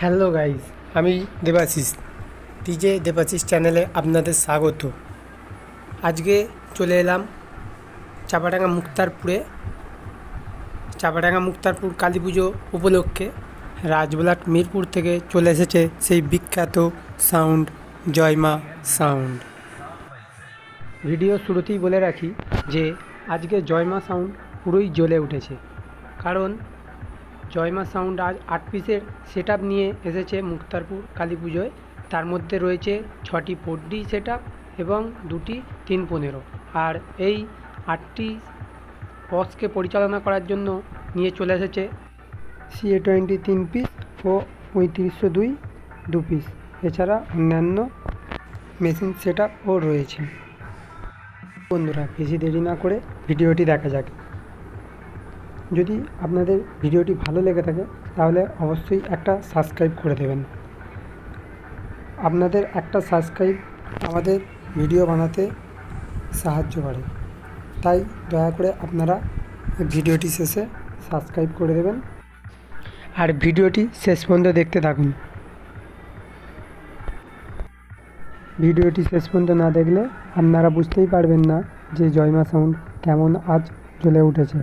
Hello guys আমি Debashis. TJ Debashis চ্যানেলে আপনাদের স্বাগত। আজকে চলে এলাম চাপাডাঙ্গা মুক্তারপুরে। চাপাডাঙ্গা মুক্তারপুর কালী পুজো উপলক্ষে রাজবলাট মিরপুর থেকে চলে এসেছে সেই বিখ্যাত সাউন্ড জয়মা সাউন্ড ভিডিও শুরুতেই বলে রাখি যে, আজকে জয়মা সাউন্ড পুরোই জ্বলে উঠেছে। কারণ, জয়মা সাউন্ড আজ আট পিসের সেট নিয়ে এসেছে মুক্তারপুর কালী পুজোয় তার মধ্যে রয়েছে ছটি ফোর ডি সেট এবং দুটি তিন পনেরো। আর এই আটটি বক্সকে পরিচালনা করার জন্য নিয়ে চলে এসেছে সিএ টোয়েন্টি তিন পিস ও পঁয়ত্রিশশো দুই দু পিস এছাড়া অন্যান্য মেশিন সেট রয়েছে। বন্ধুরা বেশি দেরি না করে ভিডিওটি দেখা যাক। যদি আপনাদের ভিডিওটি ভালো লেগে থাকে, তাহলে অবশ্যই একটা সাবস্ক্রাইব করে দেবেন। আপনাদের একটা সাবস্ক্রাইব আমাদের ভিডিও বানাতে সাহায্য করে। তাই দয়া করে আপনারা ভিডিওটি শেষে সাবস্ক্রাইব করে দেবেন। আর ভিডিওটি শেষ পর্যন্ত দেখতে থাকুন। ভিডিওটি শেষ পর্যন্ত না দেখলে আপনারা বুঝতেই পারবেন না যে জয়মা সাউন্ড কেমন আজ জ্বলে উঠেছে।